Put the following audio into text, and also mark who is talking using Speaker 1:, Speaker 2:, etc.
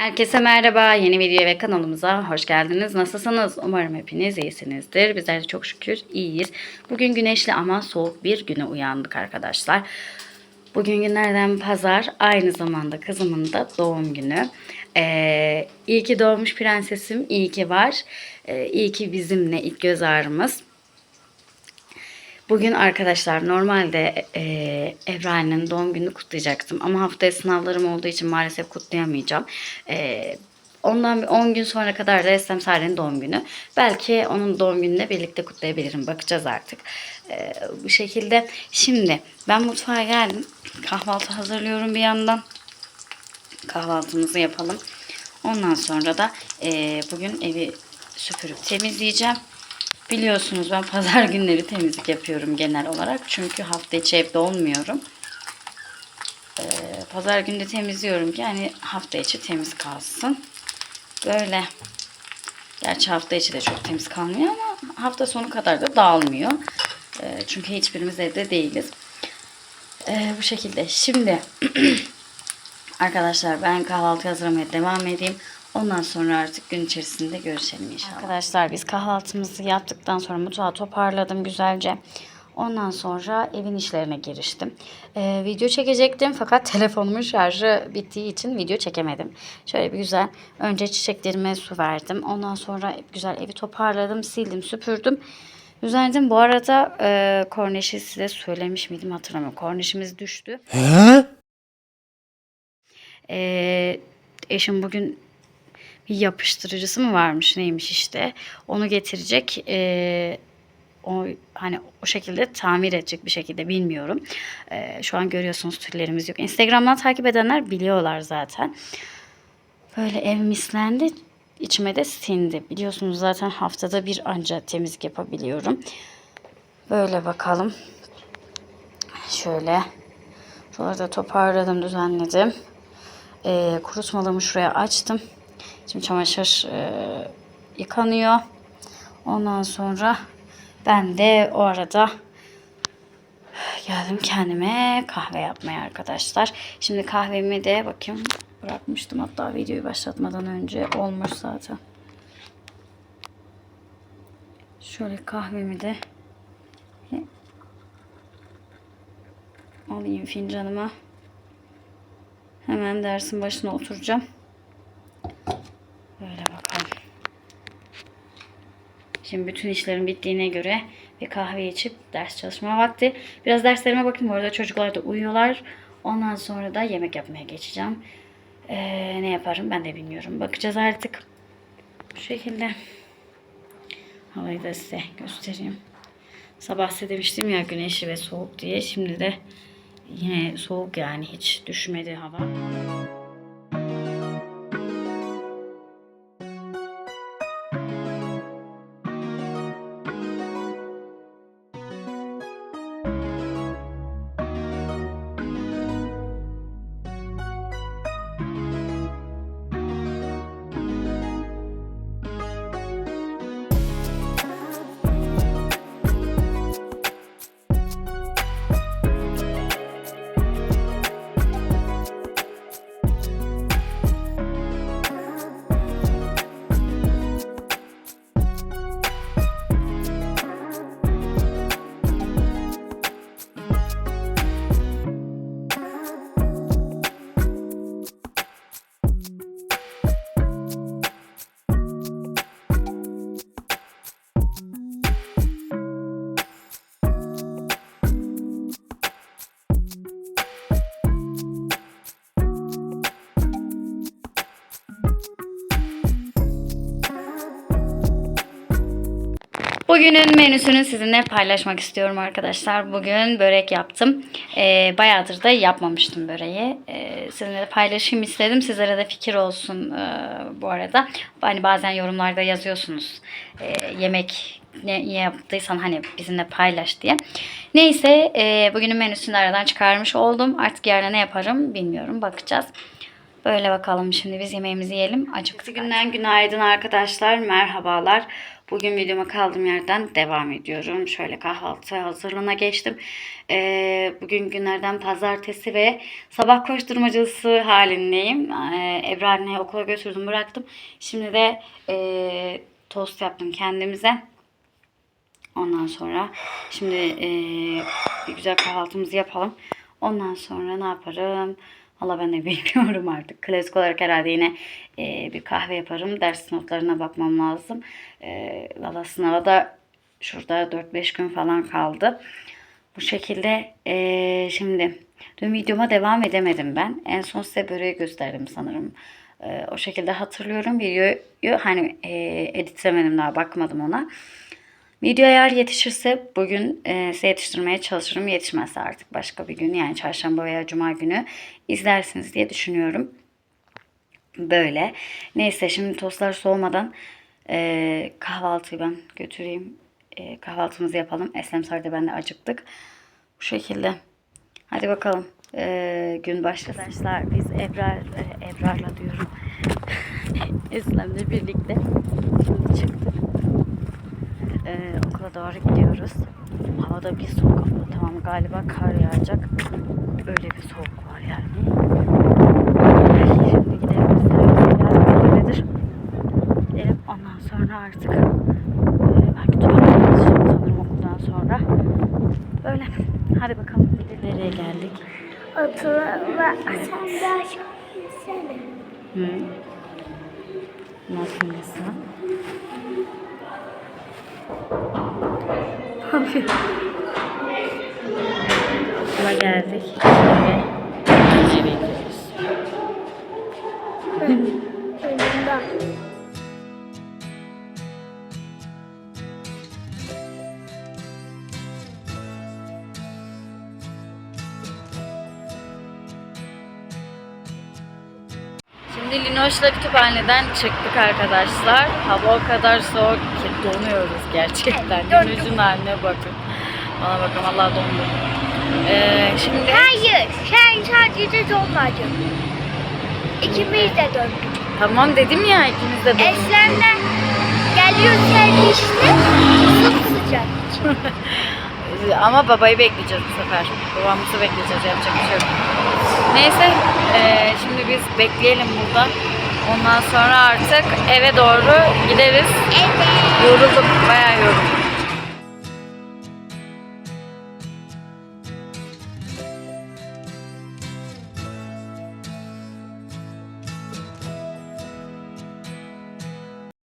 Speaker 1: Herkese merhaba. Yeni videoya ve kanalımıza hoş geldiniz. Nasılsınız? Umarım hepiniz iyisinizdir. Bizler de çok şükür iyiyiz. Bugün güneşli ama soğuk bir güne uyandık arkadaşlar. Bugün günlerden pazar. Aynı zamanda kızımın da doğum günü. Ee, iyi ki doğmuş prensesim. iyi ki var. Ee, iyi ki bizimle ilk göz ağrımız. Bugün arkadaşlar normalde e, Evra'nın doğum gününü kutlayacaktım. Ama haftaya sınavlarım olduğu için maalesef kutlayamayacağım. E, ondan bir 10 gün sonra kadar da Estem Sare'nin doğum günü. Belki onun doğum gününü birlikte kutlayabilirim. Bakacağız artık. E, bu şekilde. Şimdi ben mutfağa geldim. Kahvaltı hazırlıyorum bir yandan. Kahvaltımızı yapalım. Ondan sonra da e, bugün evi süpürüp temizleyeceğim. Biliyorsunuz ben pazar günleri temizlik yapıyorum genel olarak. Çünkü hafta içi evde olmuyorum. Ee, pazar günü de temizliyorum ki hani hafta içi temiz kalsın. Böyle. Gerçi hafta içi de çok temiz kalmıyor ama hafta sonu kadar da dağılmıyor. Ee, çünkü hiçbirimiz evde değiliz. Ee, bu şekilde. Şimdi Arkadaşlar ben kahvaltı hazırlamaya devam edeyim. Ondan sonra artık gün içerisinde görüşelim inşallah. Arkadaşlar biz kahvaltımızı yaptıktan sonra mutfağı toparladım güzelce. Ondan sonra evin işlerine giriştim. Ee, video çekecektim fakat telefonumun şarjı bittiği için video çekemedim. Şöyle bir güzel önce çiçeklerime su verdim. Ondan sonra güzel evi toparladım, sildim, süpürdüm. Düzenledim. Bu arada e, korneşi size söylemiş miydim hatırlamıyorum. Korneşimiz düştü. Ee, eşim bugün bir yapıştırıcısı mı varmış neymiş işte. Onu getirecek Ee, o hani o şekilde tamir edecek bir şekilde bilmiyorum. Ee, şu an görüyorsunuz tüllerimiz yok. Instagram'dan takip edenler biliyorlar zaten. Böyle ev mislendi içime de sindi. Biliyorsunuz zaten haftada bir anca temizlik yapabiliyorum. Böyle bakalım. Şöyle. Şuraları toparladım düzenledim. E, kurutmalığımı şuraya açtım. Şimdi çamaşır e, yıkanıyor. Ondan sonra ben de o arada geldim kendime kahve yapmaya arkadaşlar. Şimdi kahvemi de bakayım bırakmıştım hatta videoyu başlatmadan önce olmuş zaten. Şöyle kahvemi de alayım fincanıma. Hemen dersin başına oturacağım. Böyle bakalım. Şimdi bütün işlerim bittiğine göre bir kahve içip ders çalışma vakti. Biraz derslerime bakayım. Bu arada çocuklar da uyuyorlar. Ondan sonra da yemek yapmaya geçeceğim. Ee, ne yaparım ben de bilmiyorum. Bakacağız artık. Bu şekilde. Havayı da size göstereyim. Sabah size demiştim ya güneşli ve soğuk diye. Şimdi de Yine soğuk yani hiç düşmedi hava. Bugünün menüsünü sizinle paylaşmak istiyorum arkadaşlar. Bugün börek yaptım. Ee, bayağıdır da yapmamıştım böreği. Ee, sizinle de paylaşayım istedim. Sizlere de fikir olsun e, bu arada. Hani bazen yorumlarda yazıyorsunuz. e, yemek ne yaptıysan hani bizimle paylaş diye. Neyse e, bugünün menüsünü aradan çıkarmış oldum. Artık yarın ne yaparım bilmiyorum. Bakacağız. Böyle bakalım şimdi biz yemeğimizi yiyelim. Acıktık. Günden günaydın arkadaşlar. Merhabalar. Bugün videoma kaldığım yerden devam ediyorum. Şöyle kahvaltı hazırlığına geçtim. Ee, bugün günlerden pazartesi ve sabah koşturmacası halindeyim. Ee, Ebru anneyi okula götürdüm bıraktım. Şimdi de ee, tost yaptım kendimize. Ondan sonra şimdi eee, bir güzel kahvaltımızı yapalım. Ondan sonra ne yaparım? Valla ben de bilmiyorum artık. Klasik olarak herhalde yine eee, bir kahve yaparım. Ders notlarına bakmam lazım. Eee Valla sınava da şurada 4-5 gün falan kaldı. Bu şekilde eee, şimdi dün videoma devam edemedim ben. En son size böreği gösterdim sanırım. Eee, o şekilde hatırlıyorum. Videoyu hani eee editlemedim daha bakmadım ona. Video eğer yetişirse bugün e, size yetiştirmeye çalışırım. Yetişmezse artık başka bir gün yani çarşamba veya cuma günü izlersiniz diye düşünüyorum. Böyle. Neyse şimdi tostlar soğumadan e, kahvaltıyı ben götüreyim. E, kahvaltımızı yapalım. Eslem Sarı'da ben de acıktık. Bu şekilde. Hadi bakalım. E, gün başladı. Arkadaşlar biz Ebrar, e, Ebrar'la diyorum. Eslem'le birlikte şimdi çıktık. Doğru gidiyoruz. Havada bir soğuk ama tamam galiba kar yağacak. Öyle bir soğuk var yani. Şimdi gidelim. Öyledir. Gidelim ondan sonra artık e, belki tuvalete gideceğim sanırım okuldan sonra. Böyle. Hadi bakalım. Nereye geldik?
Speaker 2: Oturma. Sen daha çok yesene.
Speaker 1: Hı. Nasıl nasıl? Okula geldik. Şimdi Şimdi Linoş'la kütüphaneden çıktık arkadaşlar. Hava o kadar soğuk ki donuyoruz gerçekten. Linoş'un haline bakın. Bana bakın Allah dondu. Ee, şimdi
Speaker 2: Hayır. Sen sadece dolmadın. İkimiz de döndük.
Speaker 1: tamam dedim ya ikimiz de donduk.
Speaker 2: Eslem'le geliyor serviste. Sıcak.
Speaker 1: Ee, Ama babayı bekleyeceğiz bu sefer. Babamızı bekleyeceğiz. Yapacak bir şey yok. Neyse. ee, şimdi biz bekleyelim burada. Ondan sonra artık eve doğru gideriz.
Speaker 2: Evet.
Speaker 1: Yoruldum. Bayağı yoruldum.